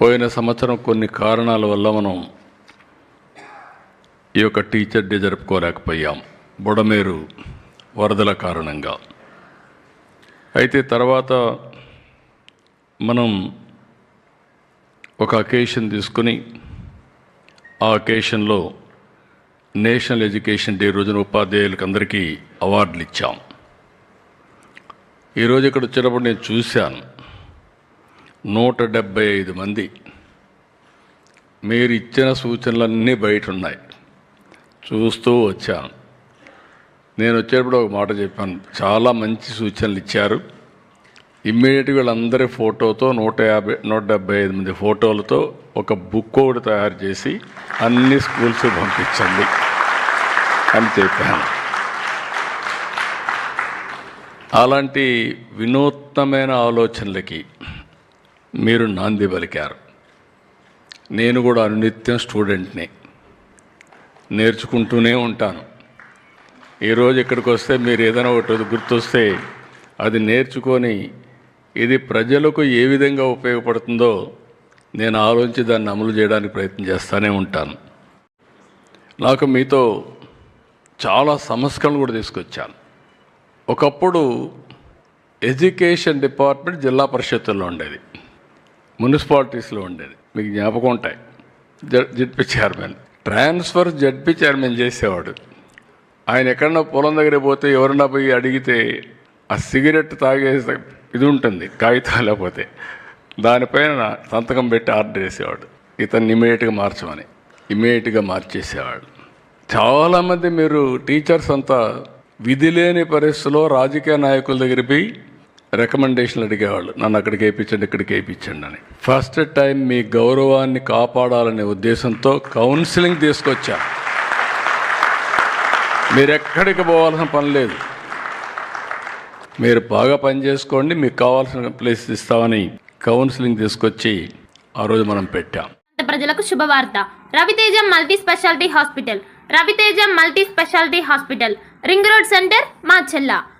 పోయిన సంవత్సరం కొన్ని కారణాల వల్ల మనం ఈ యొక్క టీచర్ డే జరుపుకోలేకపోయాం. బుడమేరు వరదల కారణంగా. అయితే తర్వాత మనం ఒక అకేషన్ తీసుకుని ఆ అకేషన్లో నేషనల్ ఎడ్యుకేషన్ డే రోజున ఉపాధ్యాయులకు అందరికీ అవార్డులు ఇచ్చాం. ఈరోజు ఇక్కడ వచ్చినప్పుడు నేను చూశాను. నూట డెబ్బై ఐదు మంది. మీరు ఇచ్చిన సూచనలన్నీ బయట ఉన్నాయి చూస్తూ వచ్చాను. నేను వచ్చేటప్పుడు ఒక మాట చెప్పాను. చాలా మంచి సూచనలు ఇచ్చారు. ఇమ్మీడియట్గా వీళ్ళందరి ఫోటోతో నూట యాభై నూట డెబ్బై ఐదు మంది ఫోటోలతో ఒక బుక్ ఒకటి తయారు చేసి అన్ని స్కూల్స్ పంపించండి అని చెప్పాను. అలాంటి వినూత్నమైన ఆలోచనలకి మీరు నాంది పలికారు. నేను కూడా అనునిత్యం స్టూడెంట్ని. నేర్చుకుంటూనే ఉంటాను. ఈరోజు ఇక్కడికి వస్తే మీరు ఏదైనా ఒకటి గుర్తొస్తే అది నేర్చుకొని ఇది ప్రజలకు ఏ విధంగా ఉపయోగపడుతుందో నేను ఆలోచించి దాన్ని అమలు చేయడానికి ప్రయత్నం చేస్తూనే ఉంటాను. నాకు మీతో చాలా సంస్కరణలు కూడా తీసుకొచ్చాను ఒకప్పుడు ఎడ్యుకేషన్ డిపార్ట్మెంట్ జిల్లా పరిషత్తుల్లో ఉండేది. మున్సిపాలిటీస్లో ఉండేది. మీకు జ్ఞాపకం ఉంటాయి. Z ZP chairman. Transfer ZP chairman చేసేవాడు. ఆయన ఎక్కడన్నా పొలం దగ్గర పోతే ఎవరన్నా పోయి అడిగితే ఆ సిగరెట్ తాగే ఇది ఉంటుంది కాగితం లేకపోతే. దానిపైన సంతకం పెట్టి ఆర్డర్ చేసేవాడు. ఇతన్ని ఇమీడియట్గా మార్చమని. ఇమీడియట్గా మార్చేసేవాడు. చాలామంది మీరు టీచర్స్ అంతా విధి లేని పరిస్థితుల్లో రాజకీయ నాయకుల దగ్గర పోయి రికమెండేషన్లు అడిగేవాళ్ళు నన్ను అక్కడికి వేయించండి ఇక్కడికి వేయించండి అని. ఫస్ట్ టైం మీ గౌరవాన్ని కాపాడాలనే ఉద్దేశంతో కౌన్సిలింగ్ తీసుకొచ్చా. మీరు ఎక్కడికి పోవాల్సిన పని లేదు. మీరు బాగా పని చేసుకోండి మీకు కావాల్సిన ప్లేస్ ఇస్తామని కౌన్సిలింగ్ తీసుకొచ్చి ఆ రోజు మనం పెట్టాం. ప్రజలకు శుభవార్త. Raviteja multi speciality hospital. Raviteja multi speciality hospital. Ring road centre మా చెల్లా